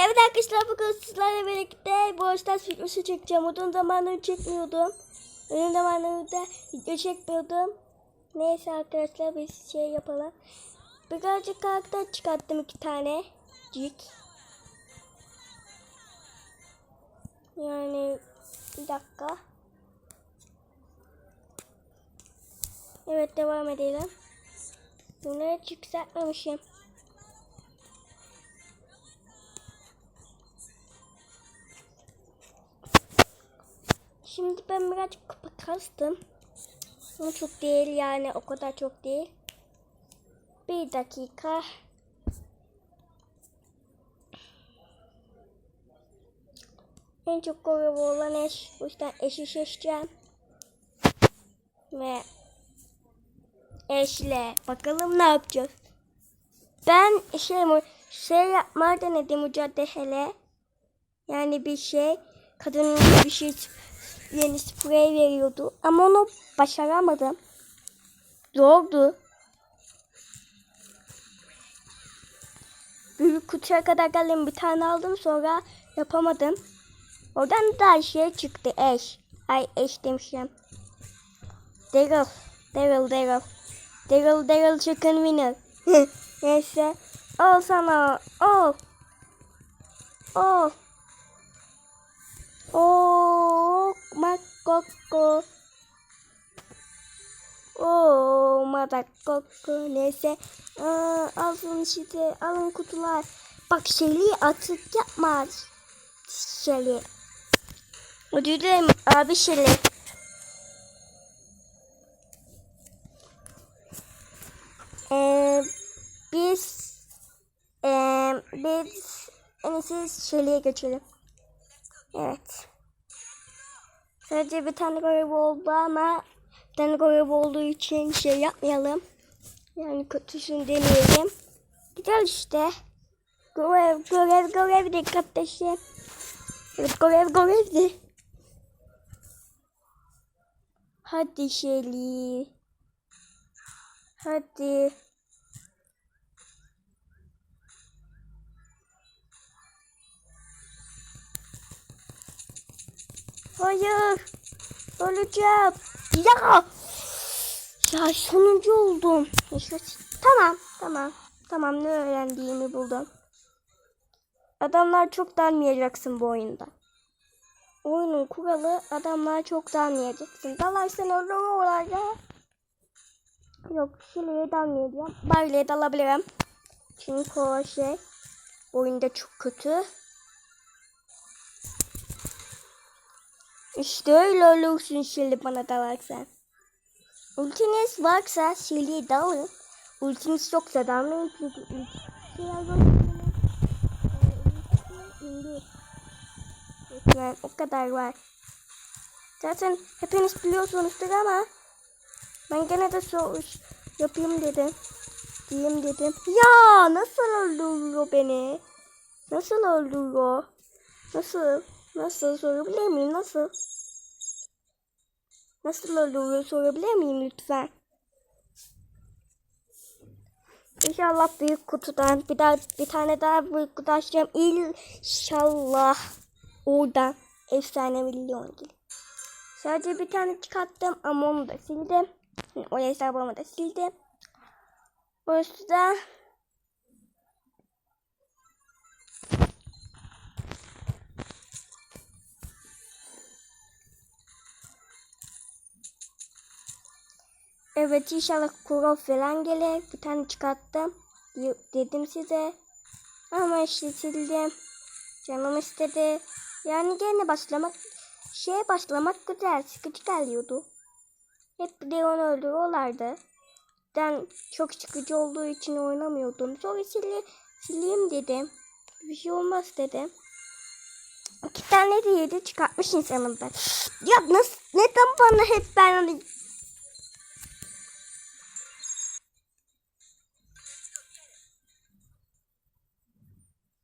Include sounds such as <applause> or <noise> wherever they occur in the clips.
Evet arkadaşlar bugün sizlerle birlikte Stars videosu çekeceğim. Uzun zamandır çekmiyordum. Uzun zamandır da video çekmiyordum. Neyse arkadaşlar biz şey yapalım. Birazcık karakter çıkarttım iki tane. Cik. Yani bir dakika. Evet devam edelim. Bunları çıkartmamışım. Şimdi ben birazcık kupa kastım. Ama çok değil yani o kadar çok değil. Bir dakika. En çok görev olan eş. O yüzden eşi seçeceğim. Ve eşle. Bakalım ne yapacağız. Ben şey, şey yapma denedim mücadele. Yani bir şey. Kadının bir şey yeni sprey veriyordu. Ama onu başaramadım. Zordu. Büyük kutuya kadar geldim. Bir tane aldım sonra yapamadım. Oradan da şey çıktı eş. Ay eş demişim. Daryl. Daryl Daryl. Daryl Daryl chicken winner. <laughs> Neyse. Al sana. Al. Al. Oh, makoko. Oh, madakoko. Neyse. Aa, alın işte. Alın kutular. Bak Şeli atık yapmaz. Şeli. Özür dilerim abi Şeli. Ee, biz ee, biz en iyisi Şeli'ye geçelim. Evet. Sadece bir tane görev oldu ama bir tane görev olduğu için şey yapmayalım. Yani kötüsünü demeyelim. Güzel işte. Görev, görev, görevdi kardeşim. Evet, görev, görevdi. Hadi Şeli. Hadi. Hayır. Öleceğim. Ya. Ya sonuncu oldum. Tamam. Tamam. Tamam ne öğrendiğimi buldum. Adamlar çok dalmayacaksın bu oyunda. Oyunun kuralı adamlar çok dalmayacaksın. Dalarsan ölürler ya. Yok şuraya dalmayacağım. Barley'e dalabilirim. Çünkü o şey oyunda çok kötü. İşte öyle olursun şimdi bana dalarsan. Ultiniz varsa Şili'ye dalın. Ultiniz yoksa dalmayın çünkü ultisi indi. Yani o kadar var. Zaten hepiniz biliyorsunuzdur ama ben gene de soruş yapayım dedim. Diyeyim dedim. Ya nasıl öldürüyor beni? Nasıl öldürüyor? Nasıl? Nasıl sorabilir miyim? Nasıl? Nasıl oluyor sorabilir miyim lütfen? İnşallah büyük kutudan bir daha bir tane daha büyük kutu açacağım. İnşallah oradan efsane milyon gelir. Sadece bir tane çıkarttım ama onu da sildim. O hesabımı da sildim. O yüzden Evet inşallah kuro falan gelir. Bir tane çıkarttım. Dedim size. Ama işte sildim. Canım istedi. Yani gene başlamak şeye başlamak güzel. Sıkıcı geliyordu. Hep Leon öldürüyorlardı. Ben çok sıkıcı olduğu için oynamıyordum. Sonra sili, sileyim dedim. Bir şey olmaz dedim. İki tane de yedi çıkartmış insanım ben. Ya nasıl, neden bana hep ben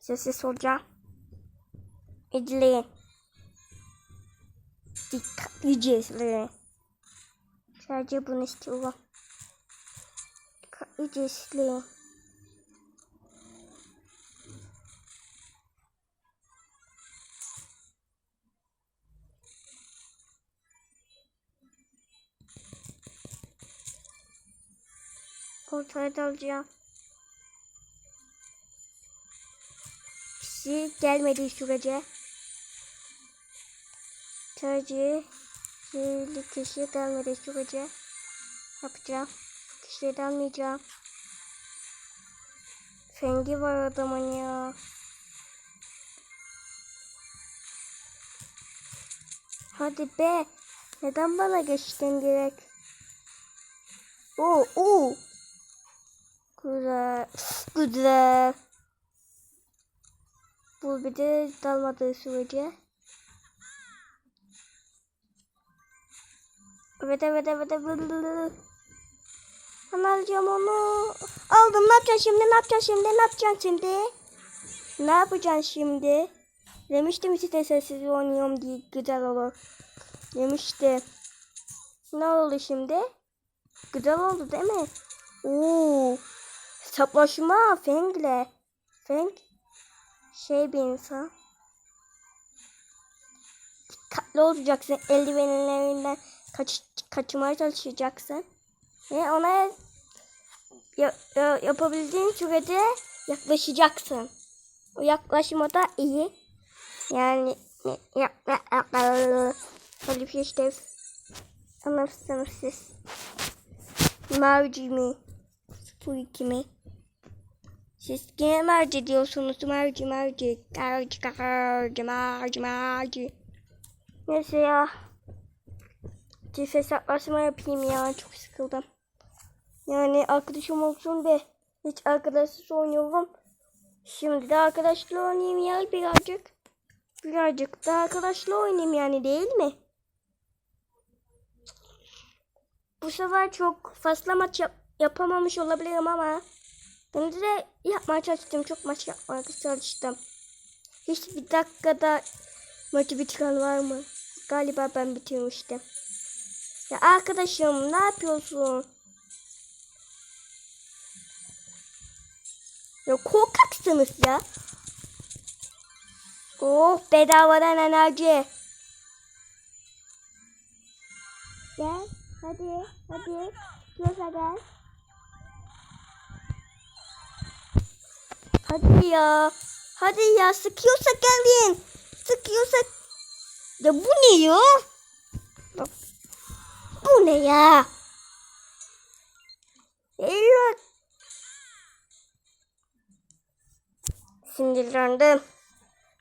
Size soracağım. İzleyin. Dikkatlice izleyin. Sadece bunu istiyorum. Dikkatlice izleyin. Ortaya dalacağım. Kişi gelmediği sürece tercih Şeyli kişi gelmediği sürece yapacağım. Kişiyi de almayacağım. Fengi var adamın ya. Hadi be. Neden bana geçtin direkt? Oo, oo. Güzel. Güzel. Bu bir de dalmadığı sürece. Evet evet evet evet. Ben onu. Aldım. Ne yapacaksın şimdi? Ne yapacaksın şimdi? Ne yapacaksın şimdi? Ne yapacaksın şimdi? Demiştim size sessiz oynuyorum diye güzel olur. Demiştim. Ne oldu şimdi? Güzel oldu değil mi? Oo. Hesaplaşma Feng'le. Feng şey bir insan. Dikkatli olacaksın. Eldivenlerinden kaç, kaçmaya çalışacaksın. Ve ona ya, ya- yapabildiğin sürede yaklaşacaksın. O yaklaşmada iyi. Yani ya, ya, ya, Hadi bir şey işte. Anlarsınız siz. Merci mi? Bu iki mi? Siz kime merci diyorsunuz? Merci merci. Merci merci merci merci. Neyse ya. Çift hesaplaşma yapayım ya. Çok sıkıldım. Yani arkadaşım olsun be. Hiç arkadaşsız oynuyorum. Şimdi de arkadaşla oynayayım ya birazcık. Birazcık da arkadaşla oynayayım yani değil mi? Bu sefer çok fazla maç yap- yapamamış olabilirim ama ben de yapmaya çalıştım. Çok maç yapmaya çalıştım. Hiç bir dakikada maçı bitiren var mı? Galiba ben bitirmiştim. Ya arkadaşım ne yapıyorsun? Ya korkaksınız ya. Oh bedavadan enerji. Gel hadi hadi. Yosa gel. Hadi ya. Hadi ya sıkıyorsa gelin. Sıkıyorsa. Ya bu ne ya? Bu ne ya? Eyvah. Sinirlendim.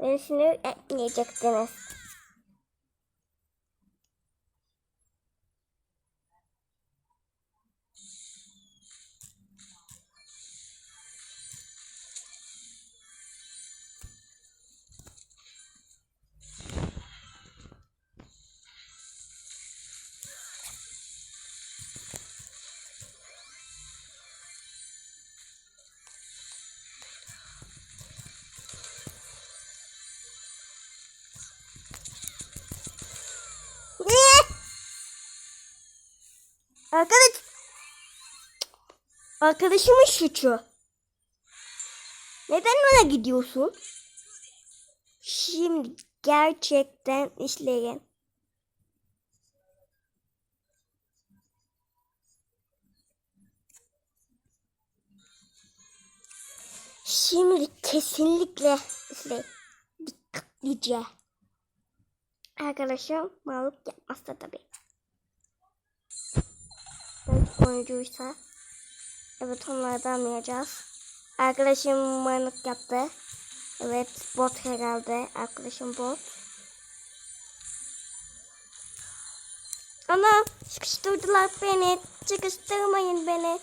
Beni sinir etmeyecektiniz. Arkadaş... Arkadaşımın suçu. Neden ona gidiyorsun? Şimdi gerçekten işleyin. Şimdi kesinlikle izleyin. Dikkatlice. Arkadaşım mağlup yapmazsa tabii. Oyuncuysa evet onlardan almayacağız. Arkadaşım mağlup yaptı. Evet bot herhalde. Arkadaşım bot. Ana sıkıştırdılar beni. Sıkıştırmayın beni.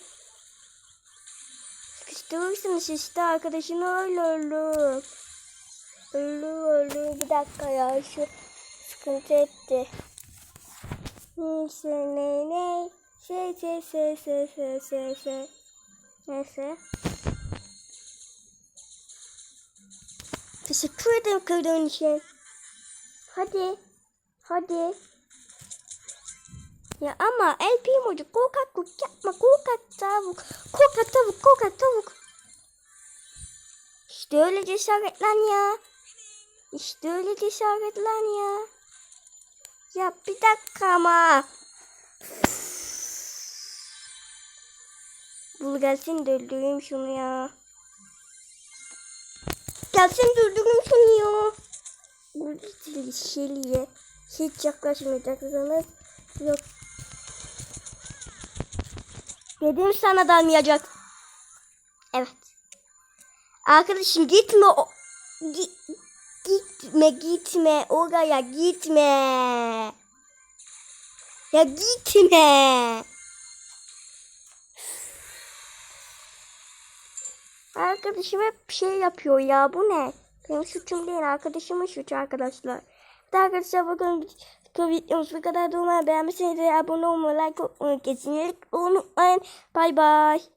Sıkıştırırsınız işte arkadaşını öyle ölür. Ölür ölür. Bir dakika ya şu sıkıntı etti. Neyse ne ne. Şey şey şey şey şey şey şey. Neyse. Teşekkür ederim kırdığın için. Hadi. Hadi. Ya ama El Primo'cu korkaklık yapma. Korkak tavuk. Korkak tavuk. Korkak tavuk. İşte öyle cesaretlen ya. İşte öyle cesaretlen ya. Ya bir dakika ama. Bul gelsin de öldüreyim şunu ya. Gelsin de öldüreyim şunu ya. Bu şeyliye hiç yaklaşmayacaksınız. Yok. Dedim sana dalmayacak. Evet. Arkadaşım gitme o. Gi- gitme gitme oraya gitme. Ya gitme. Arkadaşım hep bir şey yapıyor ya. Bu ne? Benim suçum değil. Arkadaşımın suçu arkadaşlar. Bir de arkadaşlar bakın bu videomuz bu kadar. Umarım beğenmişsiniz. Abone olmayı, like atmayı kesinlikle unutmayın. Bay bay.